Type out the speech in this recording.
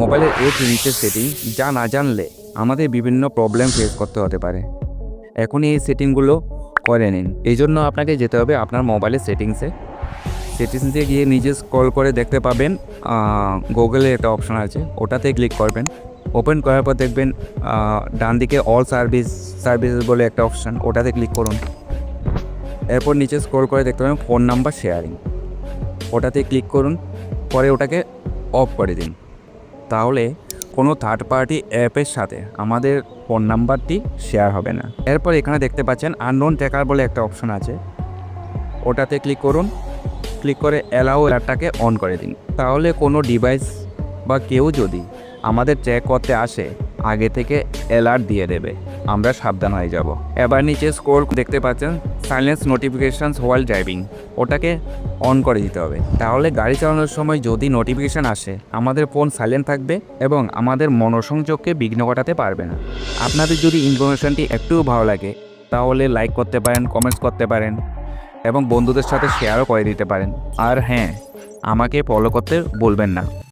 মোবাইলের এই নিচের সেটিং যা না জানলে আমাদের বিভিন্ন প্রবলেম ফেস করতে হতে পারে। এখনই এই সেটিংগুলো করে নিন। এই জন্য আপনাকে যেতে হবে আপনার মোবাইলের সেটিংসে সেটিংসে গিয়ে নিজে স্ক্রল করে দেখতে পাবেন গুগলে একটা অপশন আছে, ওটাতে ক্লিক করবেন। ওপেন করার পর দেখবেন ডান দিকে অল সার্ভিস সার্ভিসেস বলে একটা অপশন ওটাতে ক্লিক করুন। এরপর নিচে স্ক্রল করে দেখতে পাবেন ফোন নাম্বার শেয়ারিং ওটাতে ক্লিক করুন, পরে ওটাকে অফ করে দিন। তাহলে কোনো থার্ড পার্টি অ্যাপের সাথে আমাদের ফোন নাম্বারটি শেয়ার হবে না। এরপর এখানে দেখতে পাচ্ছেন আননোন ট্র্যাকার বলে একটা অপশন আছে। ওটাতে ক্লিক করুন। ক্লিক করে অ্যালাও অ্যাপটাকে অন করে দিন। তাহলে কোনো ডিভাইস বা কেউ যদি আমাদের ট্র্যাক করতে আসে আগে থেকে অ্যালার্ট দিয়ে দেবে। আমরা সাবধান হয়ে যাব। এবার নিচে স্কোর দেখতে পাচ্ছেন সাইলেন্স নোটিফিকেশানস হোয়াইল ড্রাইভিং ওটাকে অন করে দিতে হবে। তাহলে গাড়ি চালানোর সময় যদি নোটিফিকেশান আসে, আমাদের ফোন সাইলেন্ট থাকবে এবং আমাদের মনোসংযোগকে বিঘ্ন ঘটাতে পারবে না। আপনাদের যদি ইনফরমেশনটি একটুও ভালো লাগে, তাহলে লাইক করতে পারেন কমেন্টস করতে পারেন এবং বন্ধুদের সাথে শেয়ারও করে দিতে পারেন। আর হ্যাঁ আমাকে ফলো করতে বলবেন না।